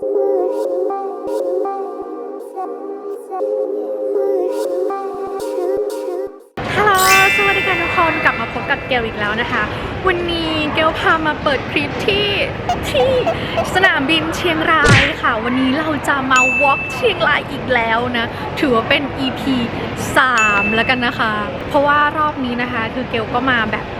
ฮัลโหล สวัสดีค่ะทุกคนกลับมาพบกับเกลอีกแล้วนะคะ วันนี้เกลพามาเปิดคลิปที่ที่สนามบินเชียงรายค่ะ วันนี้เราจะมาวอล์กเชียงรายอีกแล้วนะ ถือว่าเป็น EP 3 แล้วกันนะคะ เพราะว่ารอบนี้นะคะ คือเกลก็มาแบบปุบปับ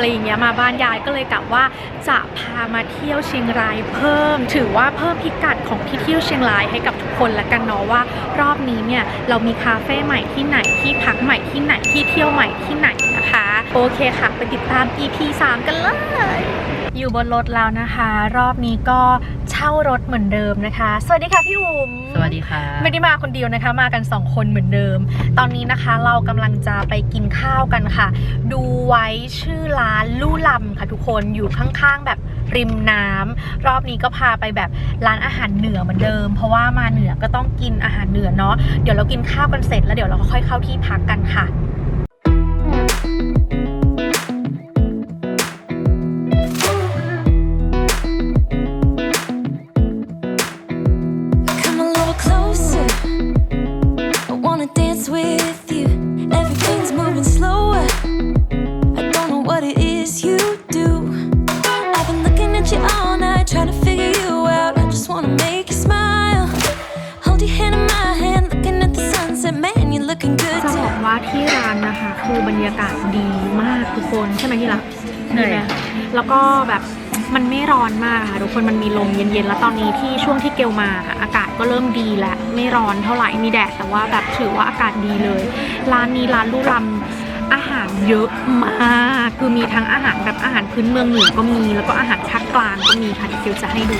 อะไรอย่างเงี้ยมาบ้านยายก็เลยกะว่าจะพามาเที่ยวเชียงรายเพิ่ม ถือว่าเพิ่มพิกัดของที่เที่ยวเชียงรายให้กับทุกคนละกันเนาะว่ารอบนี้เนี่ยเรามีคาเฟ่ใหม่ที่ไหนที่พักใหม่ที่ไหนที่เที่ยวใหม่ที่ไหนนะคะ โอเคค่ะ ไปติดตาม EP 3 กันเลย อยู่บนรถแล้วนะคะ รอบนี้ก็เช่ารถเหมือนเดิมนะคะ สวัสดีค่ะพี่อุ๋มสวัสดีค่ะ ไม่ได้มาคนเดียวนะคะ มากัน 2 คนเหมือนเดิม ตอนนี้นะคะเรากำลังจะไปกินข้าวกันค่ะ ดูไว้ชื่อร้านลู่ลำค่ะทุกคนอยู่ข้างๆแบบริมน้ำรอบนี้ก็พาไปแบบร้านอาหารเหนือเหมือนเดิม เพราะว่ามาเหนือก็ต้องกินอาหารเหนือเนาะเดี๋ยวเรากินข้าวกันเสร็จแล้วเดี๋ยวเราก็ค่อยเข้าที่พักกันค่ะ with you. Everything's moving slower. I don't know what it is you do. I've been looking at you all night, trying to figure you out. I just wanna make you smile. Hold your hand in my hand, looking at the sunset. Man, you're looking good จะบอก tonight. ว่าที่ร้านนะคะ คือบรรยากาศดีมากทุกคนใช่ไหมที่รักเหนื่อยดีไหมแล้วก็แบบ มันไม่ร้อนมากค่ะทุกคนมันมีลมเย็นๆ แล้วตอนนี้ที่ช่วงที่เกลมาอากาศก็เริ่มดีแล้วไม่ร้อนเท่าไหร่มีแดดแต่ว่าแบบถือว่าอากาศดีเลย ร้านนี้ร้านลู่ลำอาหารเยอะมากคือมีทั้งอาหารแบบอาหารพื้นเมืองเหนือก็มีแล้วก็อาหารภาคกลางก็มีค่ะเดี๋ยวเกลจะให้ดู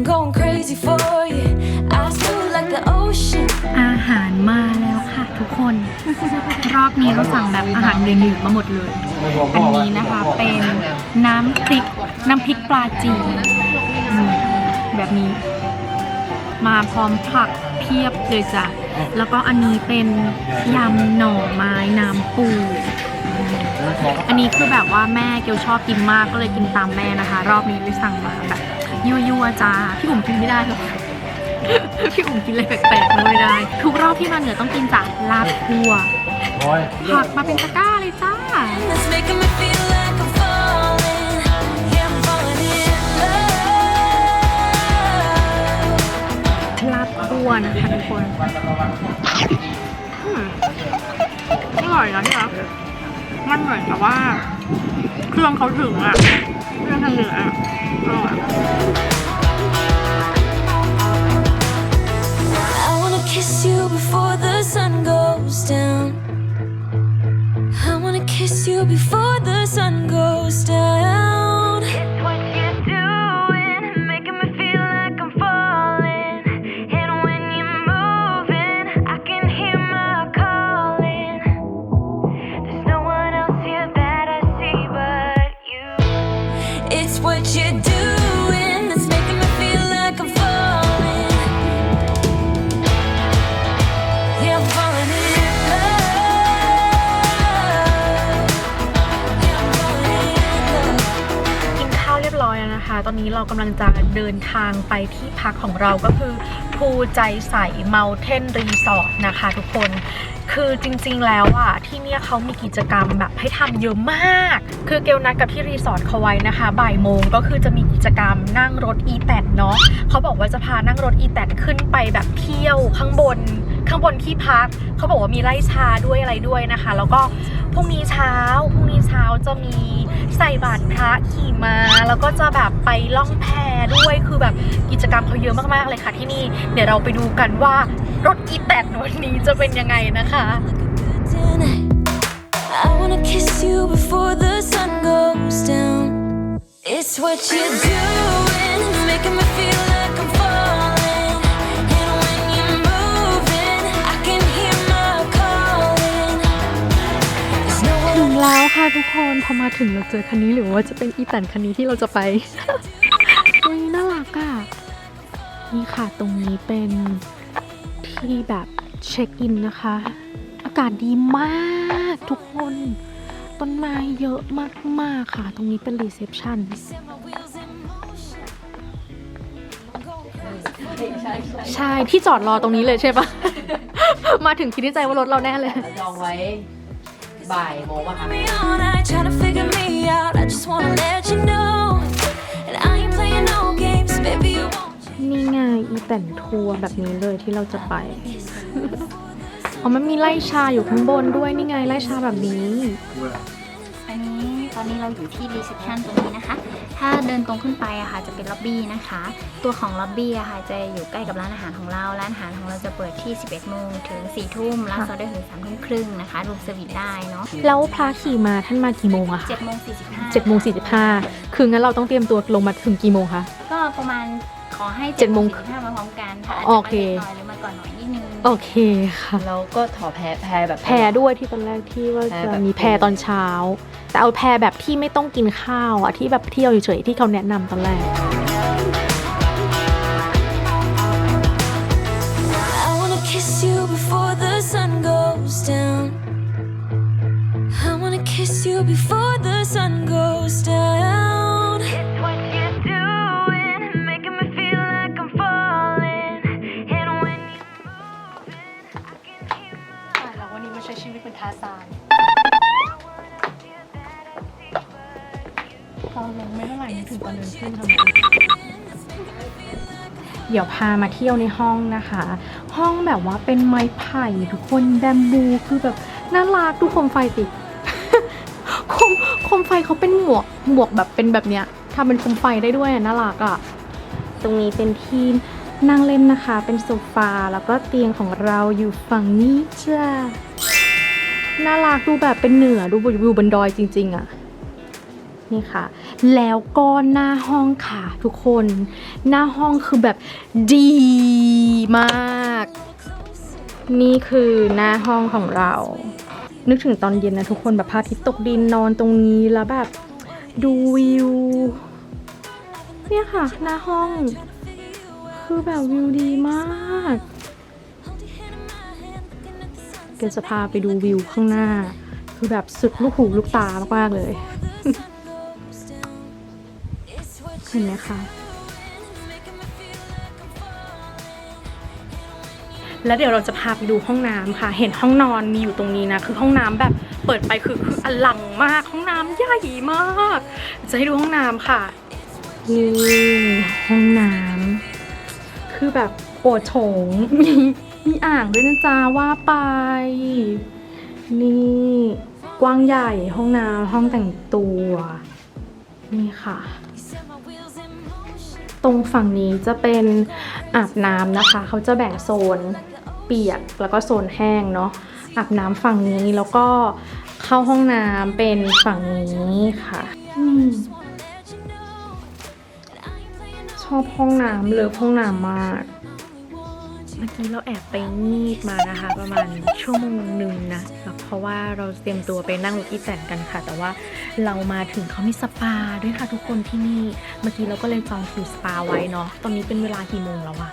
I'm going crazy for you. Eyes blue like the ocean. อาหารมาแล้วค่ะทุกคน รอบนี้เราสั่งแบบอาหารเหนือๆมาหมดเลย อันนี้นะคะเป็นน้ำพริกน้ำพริกปลาจีนอืมแบบนี้ มาพร้อมผักเพียบเลยจ้ะ แล้วก็อันนี้เป็นยำหน่อไม้น้ำปู อันนี้คือแบบว่าแม่เกียวชอบกินมากก็เลยกินตามแม่นะคะ รอบนี้เลยสั่งมาแบบ ยั่วๆจ้าพี่อุ๋มกินไม่ได้หรอกพี่อุ๋มกินอะไรแปลกๆไม่ได้ ทุกรอบที่มาเหนือต้องกินจ้ะลาบคั่วผักมาเป็นตะกร้าเลยจ้า That's making me feel like I'm falling. Yeah, I'm falling in love. ลาบคั่วนะคะทุกคนอืมอร่อยนะที่รักมันเหมือนกับว่า เครื่องเขาถึงอะเครื่องทางเหนืออะอร่อย It's what you're doing that's making me feel like I'm falling. Yeah, I'm falling in love. Yeah, I'm falling in love. กินข้าวเรียบร้อยแล้วนะคะ ตอนนี้เรากำลังจะเดินทางไปที่พักของเราก็คือภูใจใสเมาเทนรีสอร์ทนะคะทุกคน คือจริงๆแล้วอะที่เนี่ยเขามีกิจกรรมแบบให้ทำเยอะมาก คือเกลนัดกับที่รีสอร์ทเขาไว้นะคะ บ่ายโมงก็คือจะมีกิจกรรมนั่งรถอีแตนเนาะเขาบอกว่าจะพานั่งรถอีแตนขึ้นไปแบบเที่ยวข้างบน ข้างบนที่พักเขาบอกว่ามีไร่ชาด้วยอะไรด้วยนะคะ แล้วก็พรุ่งนี้เช้าพรุ่งนี้เช้าจะมีใส่บาตรพระขี่มาแล้วก็จะแบบไปล่องแพด้วยคือแบบกิจกรรมเขาเยอะมากๆเลยค่ะ ที่นี่เดี๋ยวเราไปดูกันว่ารถอีแตนวันนี้จะเป็นยังไงนะคะ I wanna kiss you before the sun goes down. It's what you're doing, making me feel แล้วค่ะทุกคนพอมาถึงเราเจอคันนี้หรือว่าจะเป็นอีแตนคันนี้ที่เราจะไปอุ้ยน่ารักอะนี่ค่ะตรงนี้เป็นที่แบบเช็คอินนะคะ อากาศดีมากทุกคนต้นไม้เยอะมาก ๆ ค่ะ ตรงนี้เป็นรีเซพชันใช่ ที่จอดรอตรงนี้เลยใช่ปะ มาถึงคิดในใจว่ารถเราแน่เลย จองไว้ บ่ายโมงป่ะคะ Me all night trying to figure me out. I just wanna let you know. And I ain't playing no games, baby. You won't. นี่ไงอีแต่นทัวร์แบบนี้เลยที่เราจะไป อ๋อ มันมีไล่ชาอยู่ข้างบนด้วยนี่ไงไล่ชาแบบนี้ อันนี้ ตอนนี้เราอยู่ที่รีเซพชันตรงนี้นะคะ ถ้าเดินตรงขึ้นไปอะค่ะจะเป็นล็อบบี้นะคะ ตัวของล็อบบี้อะค่ะจะอยู่ใกล้กับร้านอาหารของเรา ร้านอาหารของเราจะเปิดที่ 11โมงถึง4ทุ่มร้านซอได้ถึง3ทุ่มครึ่งนะคะรูมเซอร์วิสได้เนาะแล้วพระขี่มาท่านมากี่โมงอะคะ7โมง45เจ็ดโมงสี่สิบห้าคืองั้นเราต้องเตรียมตัวลงมาถึงกี่โมงคะ ก็ประมาณขอให้เจ็ดโมง45มาพร้อมกันถ้าอาจโอจะเคมาเล็กน้อยหรือมาก่อนหน่อยนิดนึง โอเคค่ะ แล้วก็ถอแพรแพรแบบ แพรด้วยที่ตอนแรกที่ว่าแพรจะแบบมีแพรตอนเช้า แต่เอาแพรแบบที่ไม่ต้องกินข้าวอะที่แบบเที่ยวเฉยๆที่เขาแนะนำตอนแรก I wanna kiss you before the sun goes down. I wanna kiss you before ถึงตอนเดินขึ้นทำไมเดี๋ยวพามาเที่ยวในห้องนะคะ ห้องแบบว่าเป็นไม้ไผ่ทุกคนแบมบูคือแบบน่ารักดูโคมไฟสิโคมโคมไฟเขาเป็นหมวกหมวกแบบเป็นแบบเนี้ยทำเป็นโคมไฟได้ด้วยน่ารักอะ่ะตรงนี้เป็นที่นั่งเล่นนะคะ เป็นโซฟาแล้วก็เตียงของเราอยู่ฝั่งนี้จ้าน่ารักดูแบบเป็นเหนือดูวิวบนดอยจริง ๆอะ่ะนี่ค่ะ แล้วก็หน้าห้องค่ะทุกคน หน้าห้องคือแบบดีมาก นี่คือหน้าห้องของเรา นึกถึงตอนเย็นนะทุกคนแบบพระอาทิตย์ตกดินนอนตรงนี้แล้วแบบดูวิว เนี่ยค่ะ หน้าห้อง คือแบบวิวดีมากเกจะพาไปดูวิวข้างหน้า คือแบบสุดลูกหูลูกตามากๆเลย เห็นไหมคะ แล้วเดี๋ยวเราจะพาไปดูห้องน้ำค่ะ เห็นห้องนอนมีอยู่ตรงนี้นะ คือห้องน้ำแบบเปิดไปคือคืออลังมาก ห้องน้ำใหญ่มาก จะให้ดูห้องน้ำค่ะนี่ห้องน้ำคือแบบโอโถงมีมีอ่างด้วยนะจ๊ะว่าไป นี่กว้างใหญ่ห้องน้ำห้องแต่งตัว นี่ค่ะ ตรงฝั่งนี้จะเป็นอาบน้ำนะคะ เขาจะแบ่งโซนเปียกแล้วก็โซนแห้งเนาะอาบน้ำฝั่งนี้แล้วก็เข้าห้องน้ำเป็นฝั่งนี้ค่ะอืมชอบห้องน้ำเลิฟห้องน้ำมากเมื่อกี้เราแอบไปงีบมานะคะ ประมาณชั่วโมงหนึ่งนะแล้วเพราะว่าเราเตรียมตัวไปนั่งรถอีแตนกันค่ะ แต่ว่าเรามาถึงเขามีสปาด้วยค่ะทุกคนที่นี่เมื่อกี้เราก็เลยจองคิวสปาไว้เนาะตอนนี้เป็นเวลากี่โมงแล้ววะ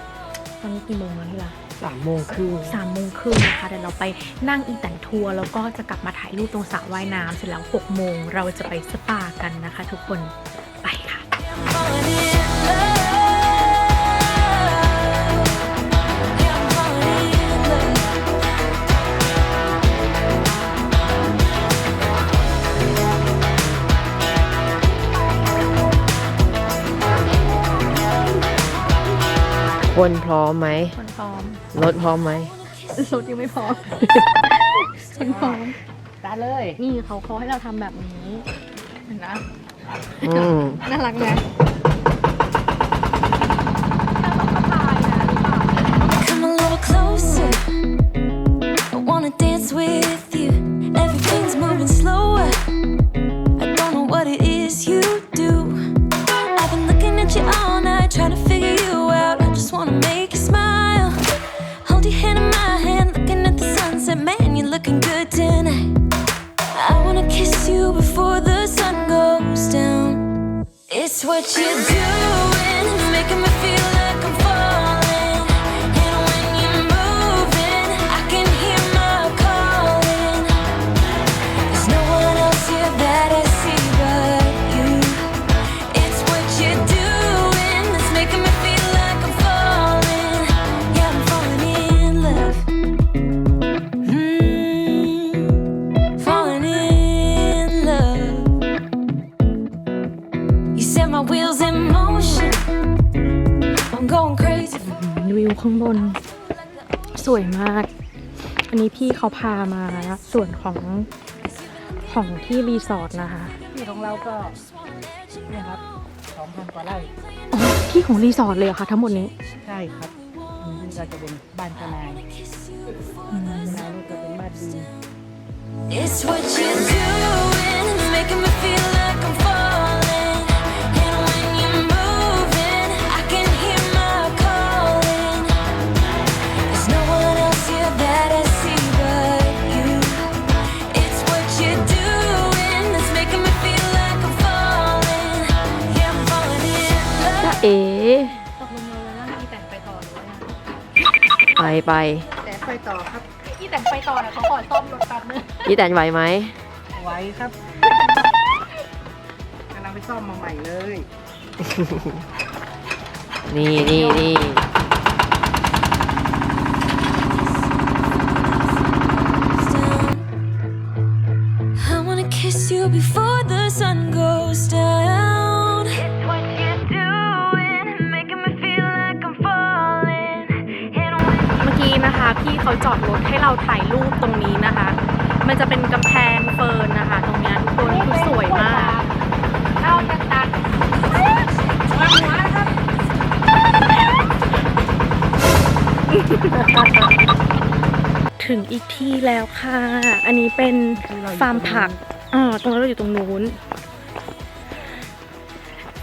ตอนนี้กี่โมงแล้วที่ละสามโมงครึ่งสามโมงครึ่งนะคะเดี๋ยวเราไปนั่งอีแตนทัวร์แล้วก็จะกลับมาถ่ายรูปตรงสระว่ายน้ำเสร็จแล้วหกโมงเราจะไปสปากันนะคะ ทุกคนไปค่ะ คนพร้อมไหม คนพร้อมรถพร้อมไหม รถยังไม่พร้อม คนพร้อมได้เลย นี่เขาเขาให้เราทำแบบนี้เห็นนะ อืม น่ารักนะ Come พี่เขาพามาส่วนของของที่รีสอร์ทนะคะ ที่ของเราก็เนี่ยครับ2,000กว่าไร่อ๋อที่ของรีสอร์ทเลยเหรอคะทั้งหมดนี้ใช่ครับอืมนี่ก็จะเป็นบ้านทนายทนายนี่ก็เป็นบ้านดี It's what you're doing, it's making me feel ไปไป แต่ไปต่อครับอีแต่งไปต่อนะเขาขอซ่อมรถแป๊บนึงพี่แตนไหวไหมไหวครับกำลังไปซ่อมมาใหม่เลย นี่นี่นี่ นะคะ พี่เขาจอดรถให้เราถ่ายรูปตรงนี้นะคะ มันจะเป็นกำแพงเฟิร์นนะคะ ตรงเนี้ยทุกคนคือสวยมากเราจะตัดถึงอีกที่แล้วค่ะ อันนี้เป็นฟาร์มผักอ่าตรงนั้นเราอยู่ตรงนู้น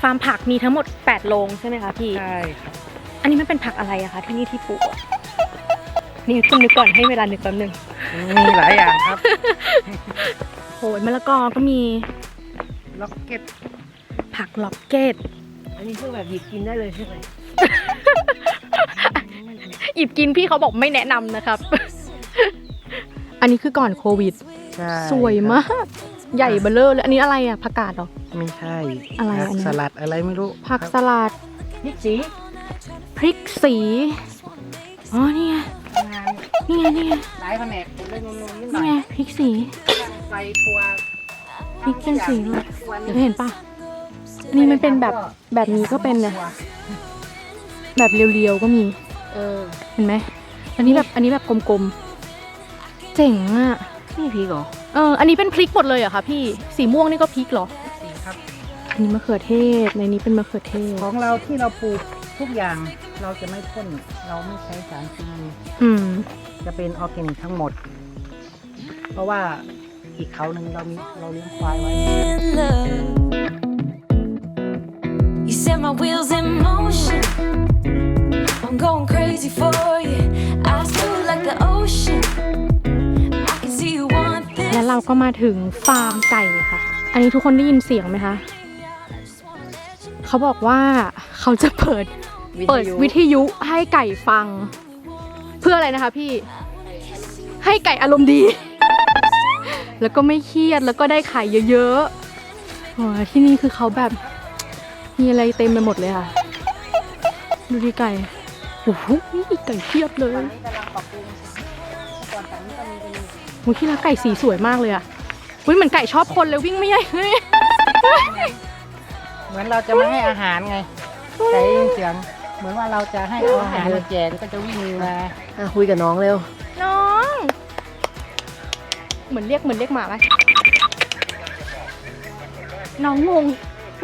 ฟาร์มผักมีทั้งหมด 8 โรงใช่ไหมคะพี่ ใช่ครับอันนี้มันเป็นผักอะไรอะคะที่นี่ที่ปลูก อะนี่คุณนึกก่อนให้เวลานึกแป๊บนึงมีหลายอย่างครับ โหยมะละกอก็มีล็อกเก็ต ผักล็อกเก็ต อันนี้คือแบบหยิบกินได้เลยใช่ไหมหยิบกินพี่เขาบอกไม่แนะนำนะครับ อันนี้คือก่อนโควิด ใช่สวยมาก ใหญ่เบ้อเลอเลย อันนี้อะไรอะผักกาดเหรอ ไม่ใช่อะไรผักอันนี้สลัดอะไรไม่รู้ผักครับสลัดพริกสีพริกสี อ๋อนี่ไงงา นนี่ไงนี่ไงหลายแผนกผมเลยงงๆนิดหน่นี่อยไงพริกสีไฟทัวร์พริกเป็นสีเลยวันเดี๋ยวเห็นปะอันนี้มันเป็นแบบแบบนี้ก็เป็นนะแบบเรียวๆก็มีเออเห็นไหมอันนี้แบบอันนี้แบบกลมๆเจ๋งอะนี่พี่เหรอเอออันนี้เป็นพริกหมดเลยเหรอคะพี่สีม่วงนี่ก็พริกเหรอสีครับ อันนี้มะเขือเทศในนี้เป็นมะเขือเทศ ของเราที่เราปลูก ทุกอย่างเราจะไม่พ่นเราไม่ใช้สารเคมีอืม จะเป็นออร์แกนิกทั้งหมด เพราะว่าอีกเขาหนึ่งเรามีเราเลี้ยงควายไว้ in love. You set my wheels in motion. I'm going crazy for you. Eyes blue like the ocean. I can see you want this. และเราก็มาถึงฟาร์มไก่ค่ะ อันนี้ทุกคนได้ยินเสียงไหมคะ เขาบอกว่าเขาจะเปิด เปิดวิทยุให้ไก่ฟัง เพื่ออะไรนะคะพี่ให้ไก่อารมณ์ดี แล้วก็ไม่เครียดแล้วก็ได้ไข่เยอะๆโอ้ยที่นี่คือเขาแบบมีอะไรเต็มไปหมดเลยค่ะ ดูดิไก่โอ้โหไก่เพียบเลยตอนนี้กำลังปรับปรุงก่อนแต่นี้ก็มีเป็นโอ้ยที่รักไก่สีสวยมากเลยอะอุ้ยเหมือนไก่ชอบคนเลยวิ่งไม่ใหญ่เลยเหมือนเราจะไม่ให้อาหารไงแต่ได้ยินเสียง เหมือนว่าเราจะให้เอาอาหารมาแจกก็จะวิ่งมาอะคุยกับน้องเร็ว น้อง เหมือนเรียกเหมือนเรียกหมาไหมน้องงง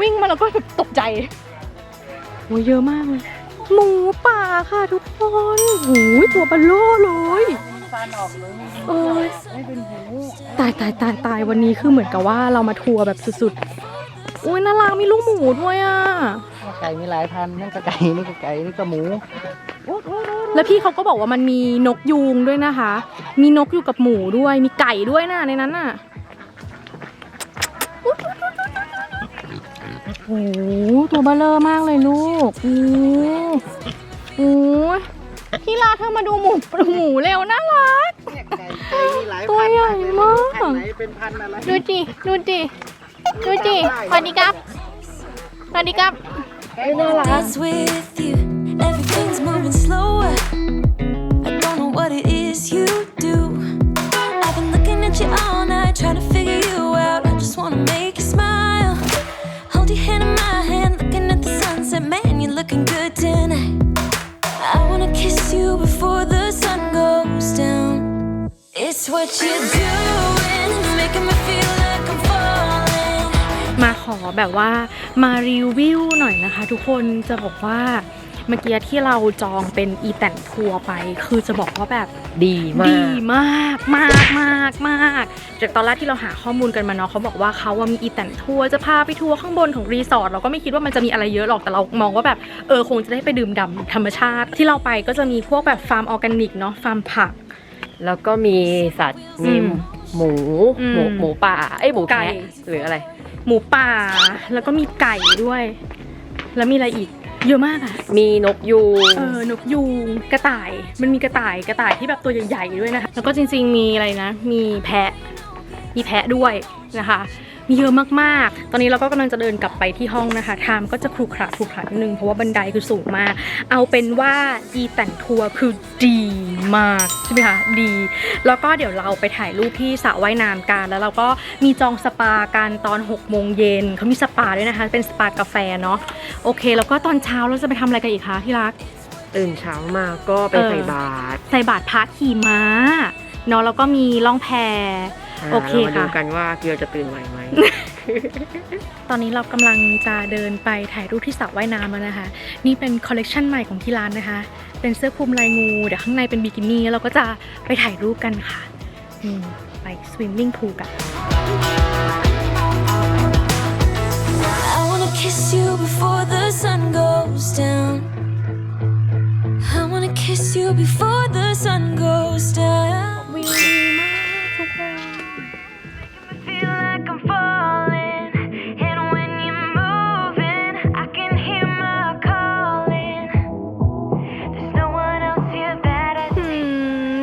วิ่งมาแล้วก็แบบตกใจโอ้ยเยอะมากเลย หมูป่าค่ะทุกคนโอ้ยตัวเบลโล่เลย ฟันออกเลยเอ้ยไม่เป็นหูตายตายตายตายวันนี้คือเหมือนกับว่าเรามาทัวร์แบบสุดๆ อุ้ยน่ารักมีลูกหมูด้วยอะไก่ มีหลายพันธุ์นั่นก็ไก่นี่ก็ไก่นี่ก็หมูแล้วพี่เขาก็บอกว่ามันมีนกยูงด้วยนะคะ มีนกอยู่กับหมูด้วย มีไก่ด้วยนะในนั้นน่ะโอ้โหตัวเบลเลอร์มากเลยลูกโอ้โหพี่ลาเธอมาดูหมูหมูเร็วน่ารักเนี่ยไก่ไก่มีหลายตัวพันธุ์ใหญ่มากพันธุ์ไหนเป็นพันธุ์อะไรดูจิดูจิดูจิสวัสดีครับสวัสดีครับ dance with you. Everything's moving slower. I don't know what it is you do. I've been looking at you all night, trying to figure you out. I just wanna make you smile. Hold your hand in my hand, looking at the sunset. Man, you're looking good tonight. I wanna kiss you before the sun goes down. It's what you're doing, making me feel. อแบบว่ามารีวิวหน่อยนะคะ ทุกคนจะบอกว่าเมื่อกี้ที่เราจองเป็นอีแตนทัวร์ไป คือจะบอกว่าแบบดีมาดีกมากมากมากมากจากตอนแรกที่เราหาข้อมูลกันมาเนาะเขาบอกว่าเขาว่ามีอีแตนทัวร์จะพาไปทัวร์ข้างบนของรีสอร์ทเราก็ไม่คิดว่ามันจะมีอะไรเยอะหรอกแต่เรามองว่าแบบเออคงจะได้ไปดื่มด่ำธรรมชาติ ที่เราไปก็จะมีพวกแบบฟาร์มออร์แกนิกเนาะฟาร์มผัก แล้วก็มีสัตว์มีอืมหมูอืมหมูหมูป่าเอ้ยหมูไก่แพะหรืออะไร หมูป่า แล้วก็มีไก่ด้วย แล้วมีอะไรอีก เยอะมากอะมีนกยูงเออนกยูงกระต่าย มันมีกระต่ายกระต่ายที่แบบตัวใหญ่ๆด้วยนะคะแล้วก็จริงๆมีอะไรนะ มีแพะ มีแพะด้วยนะคะ มีเยอะมากๆ ตอนนี้เราก็กำลังจะเดินกลับไปที่ห้องนะคะ ทามก็จะครุขระครุขระนิดนึง เพราะว่าบันไดคือสูงมาก เอาเป็นว่าดีแต่งทัวร์คือดีมากใช่ไหมคะ ดี แล้วก็เดี๋ยวเราไปถ่ายรูปที่สระว่ายน้ำกัน แล้วเราก็มีจองสปากันตอน6โมงเย็นเขามีสปาด้วยนะคะ เป็นสปากาแฟเนาะ โอเค แล้วก็ตอนเช้าเราจะไปทำอะไรกันอีกคะที่รัก ตื่นเช้ามาก็ไปเออใส่บาตร ใส่บาตรพระขี่ม้า เนาะ แล้วก็มีล่องแพา โอเครามาดูค่ะ กันว่าเกียวจะตื่นไหวไหม ตอนนี้เรากำลังจะเดินไปถ่ายรูปที่สระว่ายน้ำแล้วนะคะ นี่เป็นคอลเลกชันใหม่ของที่ร้านนะคะ เป็นเสื้อคลุมลายงู เดี๋ยวข้างในเป็นบิกินี่แล้วเราก็จะไปถ่ายรูปกันค่ะนี่ไปสวิมมิ่งพูลกัน I wanna kiss you before the sun goes down. I wanna kiss you before the sun goes down.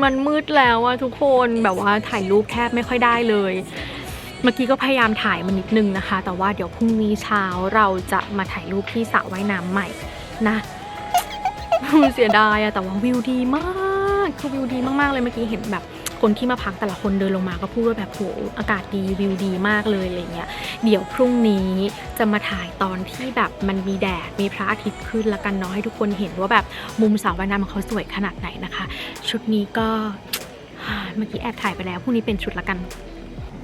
มันมืดแล้วอะทุกคนแบบว่าถ่ายรูปแทบไม่ค่อยได้เลย เมื่อกี้ก็พยายามถ่ายมานิดนึงนะคะ แต่ว่าเดี๋ยวพรุ่งนี้เช้าเราจะมาถ่ายรูปที่สระว่ายน้ำใหม่นะเสียดายอะแต่ว่าวิวดีมากคือวิวดีมากๆเลยเมื่อกี้เห็นแบบ คนที่มาพักแต่ละคนเดินลงมาก็พูดว่าแบบโหอากาศดีวิวดีมากเลยอะไรเงี้ยเดี๋ยวพรุ่งนี้จะมาถ่ายตอนที่แบบมันมีแดดมีพระอาทิตย์ขึ้นแล้วกันเนาะให้ทุกคนเห็นว่าแบบมุมสระว่ายน้ำของเขาสวยขนาดไหนนะคะ ชุดนี้ก็เมื่อกี้แอบถ่ายไปแล้วพรุ่งนี้เป็นชุดละกัน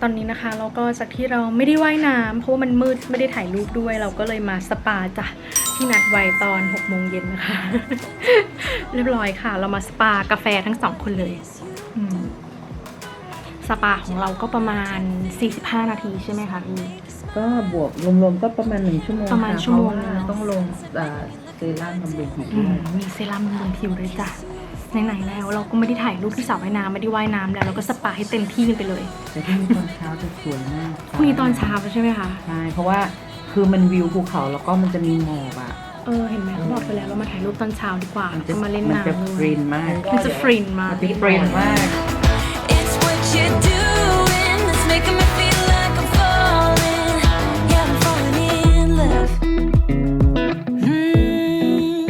ตอนนี้นะคะเราก็จากที่เราไม่ได้ว่ายน้ำเพราะว่ามันมืดไม่ได้ถ่ายรูปด้วย เราก็เลยมาสปาจ้ะที่นัดไว้ตอน6โมงเย็นนะคะ เรียบร้อยค่ะ เรามาสปากาแฟทั้งสองคนเลย อืม สปาของเราก็ประมาณ 45 นาทีใช่ไหมคะพี่ ก็บวกรวมๆก็ประมาณหนึ่งชั่วโมงประมาณค่ชั่วโมงเพราะเนอะต้องลงเอ่อเซรั่มบำรุงผิวอืด้วมยมีเซรั่มบนผิวด้วยจ้ะไหนๆแล้วเราก็ไม่ได้ถ่ายรูปที่สระว่ายน้ำไม่ได้ว่ายน้ำแล้วเราก็สปาให้เต็มที่กันไปเลยแต่ที่นี่ตอนเช้าจะสวยมากพรุ่งนี้ตอนเช้าใช่ไหมคะใช่เพราะว่าคือมันวิวภูเขาแล้วก็มันจะมีหมอกอะเออเห็นไหมเขาบอกไปแล้วเรามาถ่ายรูปตอนเช้าดีกว่ามันแล้วจะก็มาเล่นมันจะน้ำด้ฟวยรินมากมันจะฟรินมากมันจะฟรินมาก It's what you're doing that's making me feel like I'm falling. Yeah, I'm falling in love. Mm,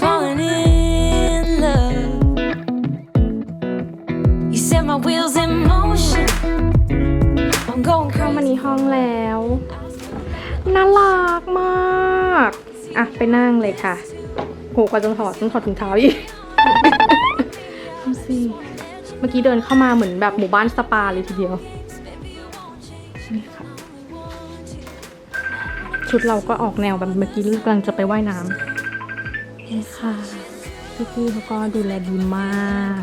falling in love. You set my wheels in motion. I'm going เข้ามา crazy. ในห้องแล้ว น่ารักมาก อะ ไปนั่งเลยค่ะ โหกว่าจะถอดต้องถอดถุงเท้าอีกดูสิเมื่อกี้เดินเข้ามาเหมือนแบบหมู่บ้านสปาเลยทีเดียวนี่ค่ะชุดเราก็ออกแนวแบบเมื่อกี้กำลังจะไปว่ายน้ำนี่ค่ะพี่ๆเขาก็ดูแลดีมาก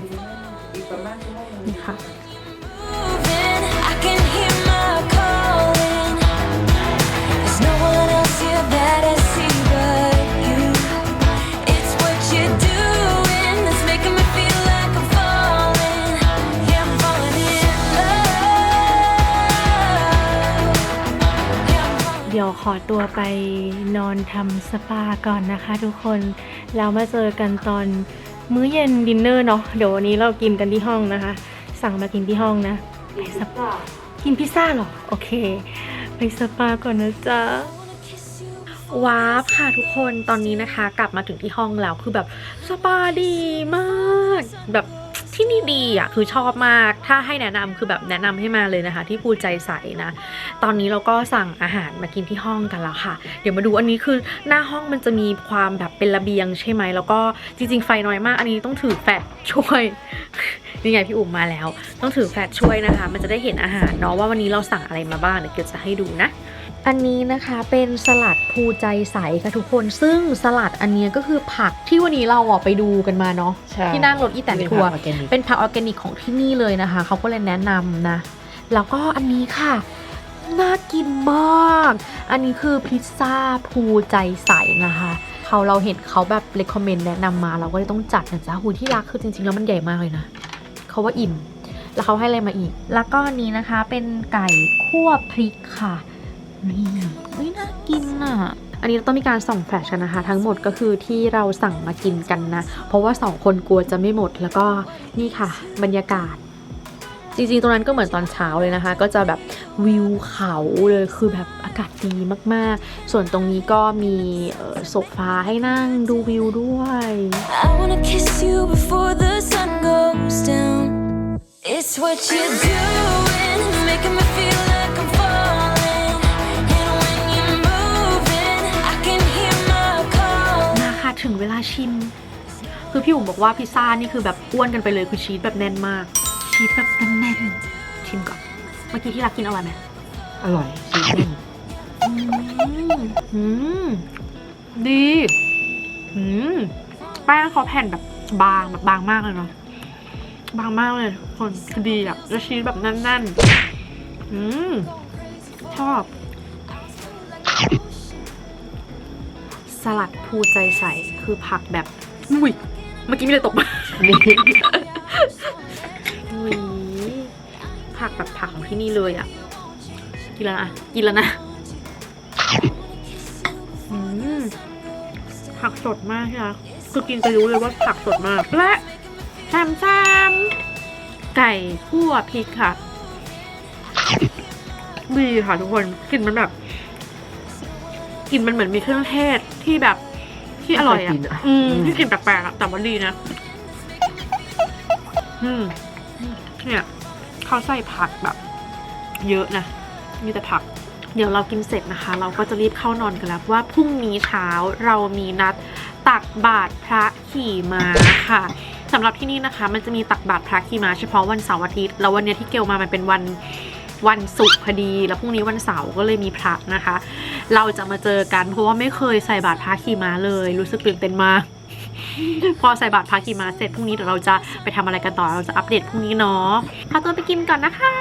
นี่ค่ะ ขอตัวไปนอนทำสปาก่อนนะคะ ทุกคนแล้วมาเจอกันตอนมื้อเย็นดินเนอร์เนาะเดี๋ยววันนี้เรากินกันที่ห้องนะคะ สั่งมากินที่ห้องนะไปสปากินพิซซ่าเหรอ โอเค ไปสปาก่อนนะจ๊ะว้าร์ปค่ะทุกคนตอนนี้นะคะ กลับมาถึงที่ห้องแล้วคือแบบสปาดีมาก แบบ ที่นี่ดีอะคือชอบมากถ้าให้แนะนำคือแบบแนะนำให้มาเลยนะคะ ที่ภูใจใสนะ ตอนนี้เราก็สั่งอาหารมากินที่ห้องกันแล้วค่ะ เดี๋ยวมาดูอันนี้คือหน้าห้องมันจะมีความแบบเป็นระเบียงใช่ไหมแล้วก็จริง ๆ ไฟน้อยมาก อันนี้ต้องถือแฟลชช่วยนี่ไงพี่อุ๋มมาแล้ว ต้องถือแฟลชช่วยนะคะ มันจะได้เห็นอาหารเนาะว่าวันนี้เราสั่งอะไรมาบ้างเดี๋ยวเกียวจะให้ดูนะ อันนี้นะคะเป็นสลัดภูใจใสค่ะทุกคนซึ่งสลัดอันเนี้ยก็คือผักที่วันนี้เราอะไปดูกันมาเนาะใช่ที่นั่งรถอีแตนทัวร์เป็นผักออร์แกนิกเป็นผักออร์แกนิกของที่นี่เลยนะคะเขาก็เลยแนะนำนะ แล้วก็อันนี้ค่ะน่ากินมาก อันนี้คือพิซซ่าภูใจใสนะคะเขาเราเห็นเขาแบบเลคคอมเมนต์แนะนำมาเราก็เลยต้องจัดนะจ๊ะหูที่รักคือจริงๆแล้วมันใหญ่มากเลยนะเขาว่าอิ่มแล้วเขาให้อะไรมาอีก แล้วก็อันนี้นะคะเป็นไก่คั่วพริกค่ะ นี่เฮ้ยน่ากินอะ อันนี้เราต้องมีการส่องแฟลชกันนะคะ ทั้งหมดก็คือที่เราสั่งมากินกันนะ เพราะว่าสองคนกลัวจะไม่หมดแล้วก็นี่ค่ะ บรรยากาศ จริงๆ ตรงนั้นก็เหมือนตอนเช้าเลยนะคะ ก็จะแบบวิวเขาเลยคือแบบอากาศดีมากๆ ส่วนตรงนี้ก็มีโซฟาให้นั่งดูวิวด้วย I wanna kiss you before the sun goes down. It's what you do ถึงเวลาชิม คือพี่อุ๋มบอกว่าพิซซ่านี่คือแบบอ้วนกันไปเลยคือชีสแบบแน่นมาก ชีสแบบแน่นๆชิมก่อน เมื่อกี้ที่รักกินอร่อยไหมอร่อยชีสแน่นอืมอืมดีอืมแป้งเขาแผ่นแบบบางแบบบางมากเลยเนาะบางมากเลยทุกคนคือดีอะแล้วชีสแบบแน่นๆอืมชอบ สลัดภูใจใสคือผักแบบอุ้ยเมื่อกี้มีอะไรตกมานี่อุ้ยผักแบบผักของที่นี่เลยอะกินแล้วนะกินแล้วนะอืมผักสดมากใช่ไหมคือกินจะรู้เลยว่าผักสดมาก และแซมแซมไก่คั่วพริกค่ะดีค่ะทุกคนกลิ่นมันแบบกลิ่นมันเหมือนมีเครื่องเทศ ที่แบบที่อร่อยอะ ไม่เคยกินอะอืมอืม ที่กลิ่นแปลกๆอะแต่ว่าดีนะ อืม เนี่ยเขาใส่ผักแบบ เยอะนะ มีแต่ผัก เดี๋ยวเรากินเสร็จนะคะ เราก็จะรีบเข้านอนกันแล้วเพราะว่าพรุ่งนี้เช้าเรามีนัดตักบาตรพระขี่ม้าค่ะสำหรับที่นี่นะคะ มันจะมีตักบาตรพระขี่ม้าเฉพาะวันเสาร์อาทิตย์แล้ววันเนี้ยที่เกลมามันเป็นวันวันศุกร์พอดี แล้วพรุ่งนี้วันเสาร์ก็เลยมีพระนะคะ เราจะมาเจอกัน เพราะว่าไม่เคยใส่บาตรพระขี่ม้าเลย รู้สึกตื่นเต้นมาก พอใส่บาตรพระขี่ม้าเสร็จพรุ่งนี้เดี๋ยวเราจะไปทำอะไรกันต่อเราจะอัปเดตพรุ่งนี้เนาะพาตัวไปกินก่อนนะคะ